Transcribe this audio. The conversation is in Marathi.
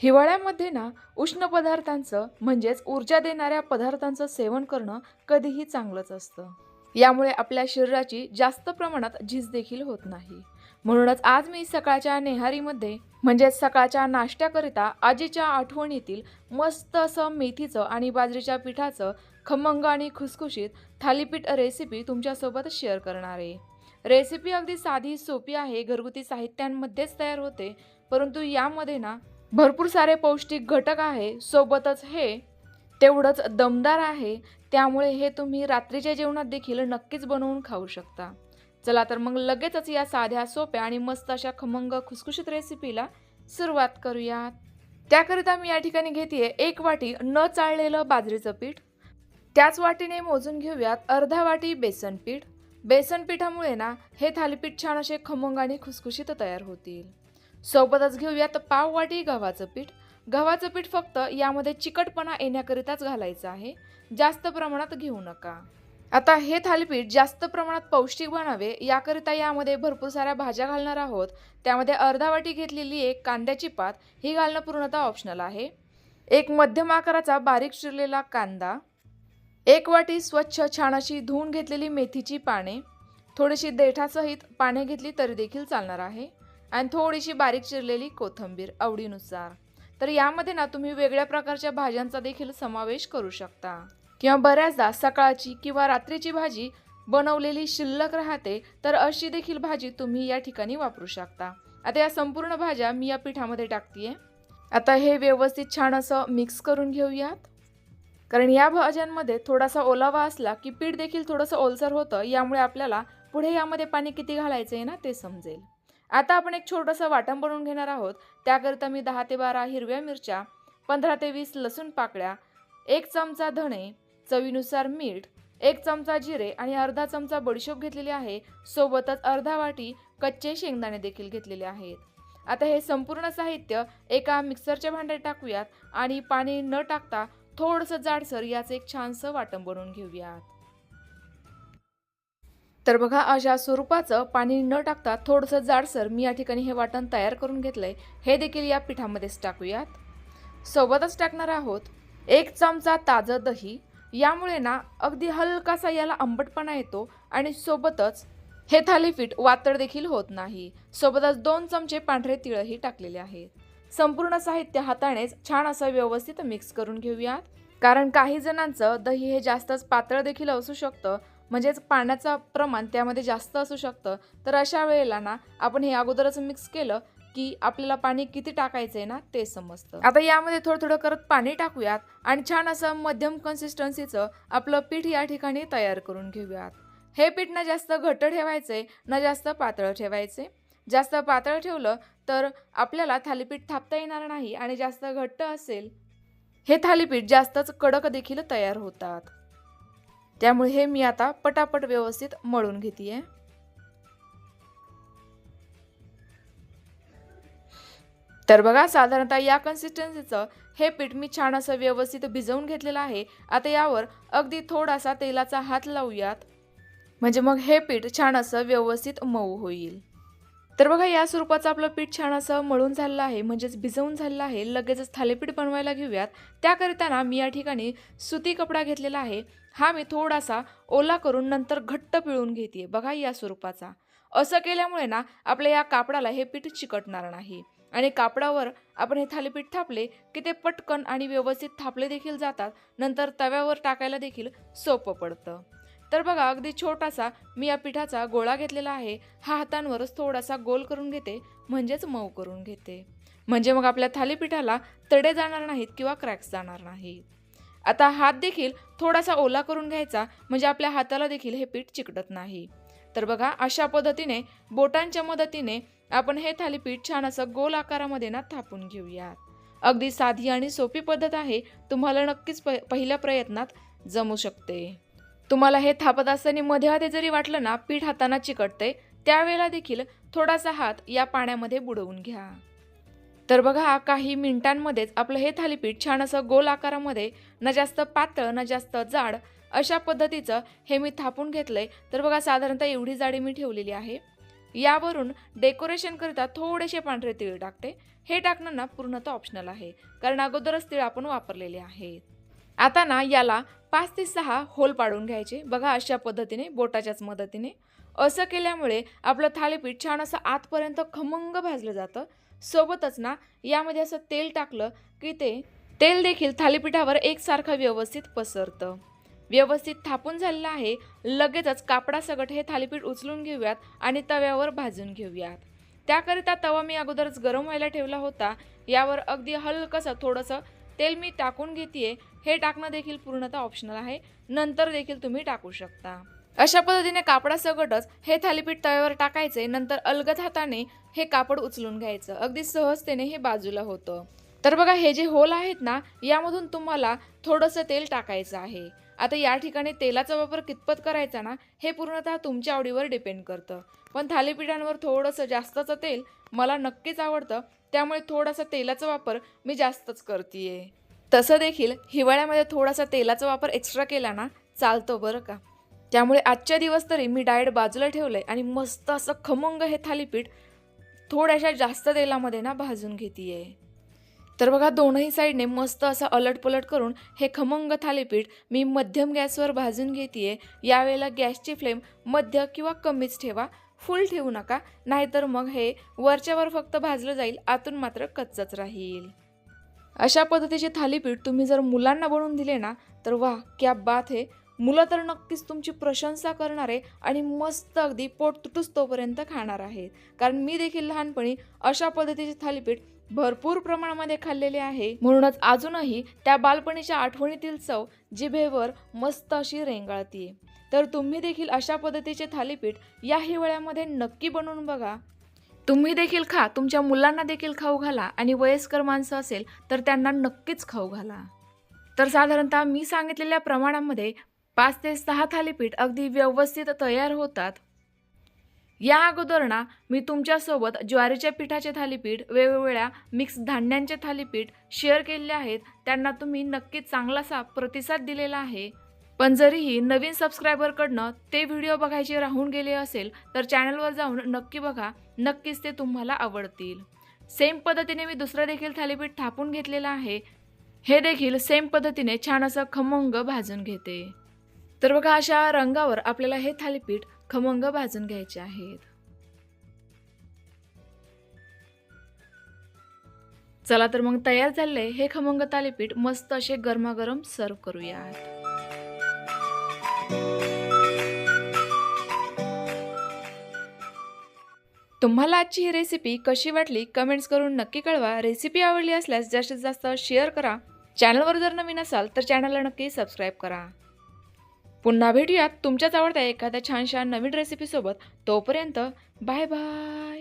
हिवाळ्यामध्ये ना उष्ण पदार्थांचं म्हणजेच ऊर्जा देणाऱ्या पदार्थांचं सेवन करणं कधीही चांगलंच असतं. यामुळे आपल्या शरीराची जास्त प्रमाणात झीज देखील होत नाही. म्हणूनच आज मी सकाळच्या नेहारीमध्ये म्हणजेच सकाळच्या नाश्त्याकरिता आजीच्या आठवणीतील मस्त असं मेथीचं आणि बाजरीच्या पिठाचं खमंग आणि खुसखुशीत थालीपीठ रेसिपी तुमच्यासोबत शेअर करणार आहे. रेसिपी अगदी साधी सोपी आहे घरगुती साहित्यांमध्येच तयार होते परंतु यामध्ये ना भरपूर सारे पौष्टिक घटक आहे सोबतच हे तेवढंच दमदार आहे त्यामुळे हे तुम्ही रात्रीच्या जेवणात देखील नक्कीच बनवून खाऊ शकता. चला तर मग लगेचच या साध्या सोप्या आणि मस्त अशा खमंग खुसखुशीत रेसिपीला सुरुवात करूयात. त्याकरिता मी या ठिकाणी घेते एक वाटी न चाळलेलं बाजरीचं पीठ. त्याच वाटीने मोजून घेऊयात अर्धा वाटी बेसन पीठ. बेसन पिठामुळे ना हे थालीपीठ छान असे खमंग आणि खुसखुशीत तयार होतील. सोबतच घेऊयात पाव वाटी गव्हाचं पीठ. गव्हाचं पीठ फक्त यामध्ये चिकटपणा येण्याकरिताच घालायचं आहे. जास्त प्रमाणात घेऊ नका. आता हे थालीपीठ जास्त प्रमाणात पौष्टिक बनावे याकरिता यामध्ये भरपूर साऱ्या भाज्या घालणार आहोत. त्यामध्ये अर्धा वाटी घेतलेली एक कांद्याची पात ही घालणं पूर्णतः ऑप्शनल आहे. एक मध्यम आकाराचा बारीक चिरलेला कांदा एक वाटी स्वच्छ छान अशी धुवून घेतलेली मेथीची पाने थोडीशी देठासहित पाने घेतली तरी देखील चालणार आहे. आणि थोडीशी बारीक चिरलेली कोथिंबीर आवडीनुसार. तर यामध्ये ना तुम्ही वेगळ्या प्रकारच्या भाज्यांचा देखील समावेश करू शकता. किंवा बऱ्याचदा सकाळची किंवा रात्रीची भाजी बनवलेली शिल्लक राहते तर अशी देखील भाजी तुम्ही या ठिकाणी वापरू शकता. आता या संपूर्ण भाज्या मी या पिठामध्ये टाकतीये. आता हे व्यवस्थित छान असं मिक्स करून घेऊयात. कारण या भाज्यांमध्ये थोडासा ओलावा असला की पीठ देखील थोडंसं ओलसर होतं यामुळे आपल्याला पुढे यामध्ये पाणी किती घालायचं आहे ना ते समजेल. आता आपण एक छोटंसं वाटण बनवून घेणार आहोत. त्याकरिता मी दहा ते बारा हिरव्या मिरच्या पंधरा ते वीस लसूण पाकळ्या एक चमचा धणे चवीनुसार मीठ एक चमचा जिरे आणि अर्धा चमचा बडीशोप घेतलेली आहे. सोबतच अर्धा वाटी कच्चे शेंगदाणे देखील घेतलेले आहेत. आता हे संपूर्ण साहित्य एका मिक्सरच्या भांड्यात टाकूयात आणि पाणी न टाकता थोडंसं जाडसर याचं एक छानसं वाटण बनवून घेऊयात. तर बघा अशा स्वरूपाचं पाणी न टाकता थोडंसं जाडसर मी या ठिकाणी हे वाटण तयार करून घेतलंय. हे देखील या पिठामध्येच टाकूयात. सोबतच टाकणार आहोत एक चमचा ताजं दही. यामुळे ना अगदी हलकासा याला आंबटपणा येतो आणि सोबतच हे थालीपीठ वातळ देखील होत नाही. सोबतच दोन चमचे पांढरे तिळही टाकलेले आहेत. संपूर्ण साहित्य हातानेच छान असं व्यवस्थित मिक्स करून घेऊयात. कारण काही जणांचं दही हे जास्तच पातळ देखील असू शकतं म्हणजेच पाण्याचं प्रमाण त्यामध्ये जास्त असू शकतं. तर अशा वेळेला ना आपण हे अगोदरच मिक्स केलं की आपल्याला पाणी किती टाकायचं आहे ना ते समजतं. आता यामध्ये थोडं थोडं करत पाणी टाकूयात आणि छान असं मध्यम कन्सिस्टन्सीचं आपलं पीठ या ठिकाणी तयार करून घेऊयात. हे पीठ ना जास्त घट्ट ठेवायचंय ना जास्त पातळ ठेवायचे जास्त पातळ ठेवलं तर आपल्याला थालीपीठ थापता येणार नाही आणि जास्त घट्ट असेल. हे थालीपीठ जास्तच कडक देखील तयार होतात. त्यामुळे हे मी आता पटापट व्यवस्थित मळून घेते तर बघा साधारणतः या कन्सिस्टन्सीचं हे पीठ मी छान असं व्यवस्थित भिजवून घेतलेलं आहे. आता यावर अगदी थोडासा तेलाचा हात लावूयात. म्हणजे मग हे पीठ छान असं व्यवस्थित मऊ होईल. तर बघा या स्वरूपाचं आपलं पीठ छान असं मळून झालेलं आहे. म्हणजेच भिजवून झालेलं आहे. लगेचच थालीपीठ बनवायला घेऊयात. त्याकरिता ना मी या ठिकाणी सुती कपडा घेतलेला आहे. हा मी थोडासा ओला करून नंतर घट्ट पिळून घेते बघा या स्वरूपाचा. असं केल्यामुळे ना आपल्या या कापडाला हे पीठ चिकटणार नाही. आणि कापडावर आपण हे थालीपीठ थापले की ते पटकन आणि व्यवस्थित थापले देखील जातात. नंतर तव्यावर टाकायला देखील सोपं पडतं. तर बघा अगदी छोटासा मी या पिठाचा गोळा घेतलेला आहे. हा हातांवरच थोडासा गोल करून घेते. म्हणजेच मऊ करून घेते. म्हणजे मग आपल्या थालीपीठाला तडे जाणार नाहीत किंवा क्रॅक्स जाणार नाहीत. आता हात देखील थोडासा ओला करून घ्यायचा म्हणजे आपल्या हाताला देखील हे पीठ चिकटत नाही. तर बघा अशा पद्धतीने बोटांच्या मदतीने आपण हे थालीपीठ छान असं गोल आकारामध्ये ना थापून घेऊयात अगदी साधी आणि सोपी पद्धत आहे तुम्हाला नक्कीच प पहिल्या प्रयत्नात जमू शकते. तुम्हाला हे थापत असताना मध्ये मध्ये जरी वाटलं ना पीठ हाताना चिकटते त्यावेळेला देखील थोडासा हात या पाण्यामध्ये बुडवून घ्या. तर बघा काही मिनिटांमध्येच आपलं हे थालीपीठ छान असं गोल आकारामध्ये न जास्त पातळ न जास्त जाड अशा पद्धतीचं हे मी थापून घेतलंय. तर बघा साधारणतः एवढी जाडी मी ठेवलेली आहे. यावरून डेकोरेशनकरिता थोडेसे पांढरे तीळ टाकते. हे टाकणं ना पूर्णतः ऑप्शनल आहे कारण अगोदरच तीळ आपण वापरलेले आहेत. आता ना याला पाच ते सहा होल पाडून घ्यायचे. बघा अशा पद्धतीने बोटाच्याच मदतीने. असं केल्यामुळे आपलं थालीपीठ छान असं आतपर्यंत खमंग भाजलं जातं. सोबतच ना यामध्ये असं तेल टाकलं की ते तेल देखील थालीपीठावर एकसारखं व्यवस्थित पसरतं. व्यवस्थित थापून झालेलं आहे. लगेचच कापडासकट हे थालीपीठ उचलून घेऊयात आणि तव्यावर भाजून घेऊयात. त्याकरिता तवा मी अगोदरच गरम व्हायला ठेवला होता. यावर अगदी हलकंसं थोडंसं तेल मी टाकून घेते हे टाकणं देखील पूर्णतः ऑप्शनल आहे. नंतर देखील तुम्ही टाकू शकता. अशा पद्धतीने कापडासकटच हे थालीपीठ तव्यावर टाकायचे नंतर अलगद हाताने हे कापड उचलून घ्यायचं. अगदी सहजतेने हे बाजूला होतं. तर बघा हे जे होल आहेत ना यामधून तुम्हाला थोडंसं तेल टाकायचं आहे. आता या ठिकाणी तेलाचा वापर कितपत करायचा ना हे पूर्णतः तुमच्या आवडीवर डिपेंड करतं. पण थालीपीठांवर थोडंसं जास्तचं तेल मला नक्कीच आवडतं. त्यामुळे थोडासा तेलाचा वापर मी जास्तच करते तसं देखील हिवाळ्यामध्ये थोडासा तेलाचा वापर एक्स्ट्रा केला ना चालतो बरं का. त्यामुळे आजच्या दिवस तरी मी डाएट बाजूला ठेवलं आहे आणि मस्त असं खमंग हे थालीपीठ थोड्याशा जास्त तेलामध्ये ना भाजून घेते आहे तर बघा दोनही साईडने मस्त असं अलटपलट करून हे खमंग थालीपीठ मी मध्यम गॅसवर भाजून घेते यावेळेला गॅसची फ्लेम मध्य किंवा कमीच ठेवा. फुल ठेवू नका नाहीतर मग हे वरच्यावर फक्त भाजलं जाईल आतून मात्र कच्चच राहील. अशा पद्धतीचे थालीपीठ तुम्ही जर मुलांना बनवून दिले ना तर वा क्या बात हे! मुलं तर नक्कीच तुमची प्रशंसा करणार आहे आणि मस्त अगदी पोट तुटूस तोपर्यंत खाणार आहेत. कारण मी देखील लहानपणी अशा पद्धतीचे थालीपीठ भरपूर प्रमाणामध्ये खाल्लेले आहे. म्हणूनच अजूनही त्या बालपणीच्या आठवणीतील चव जिभेवर मस्त अशी रेंगाळतीये. तर तुम्ही देखील अशा पद्धतीचे थालीपीठ या हिवाळ्यामध्ये नक्की बनवून बघा. तुम्ही देखील खा तुमच्या मुलांना देखील खाऊ घाला आणि वयस्कर माणसं असेल तर त्यांना नक्कीच खाऊ घाला. तर साधारणतः मी सांगितलेल्या प्रमाणामध्ये पाच ते सहा थालीपीठ अगदी व्यवस्थित तयार होतात. या अगोदर ना मी तुमच्यासोबत ज्वारीच्या पिठाचे थालीपीठ वेगवेगळ्या मिक्स धान्यांचे थालीपीठ शेअर केलेले आहेत. त्यांना तुम्ही नक्कीच चांगलासा प्रतिसाद दिलेला आहे. पण जरीही नवीन सबस्क्रायबरकडनं ते व्हिडिओ बघायचे राहून गेले असेल तर चॅनलवर जाऊन नक्की बघा. नक्कीच ते तुम्हाला आवडतील. सेम पद्धतीने मी दुसरं देखील थालीपीठ थापून घेतलेलं आहे. हे देखील सेम पद्धतीने छान असं खमंग भाजून घेते. तर बघा अशा रंगावर आपल्याला हे थालीपीठ खमंग भाजून घ्यायचे आहेत. चला तर मग तयार झाले हे खमंग तालीपीठ मस्त असे गरमागरम सर्व करूयात. तुम्हाला आजची ही रेसिपी कशी वाटली कमेंट्स करून नक्की कळवा. रेसिपी आवडली असल्यास जास्तीत जास्त शेअर करा. चॅनलवर जर नवीन असाल तर चॅनलला नक्की सबस्क्राईब करा. पुन्हा भेटूयात. तुमच्याच आवडत्या एखाद्या छानशा नवीन रेसिपीसोबत तोपर्यंत बाय बाय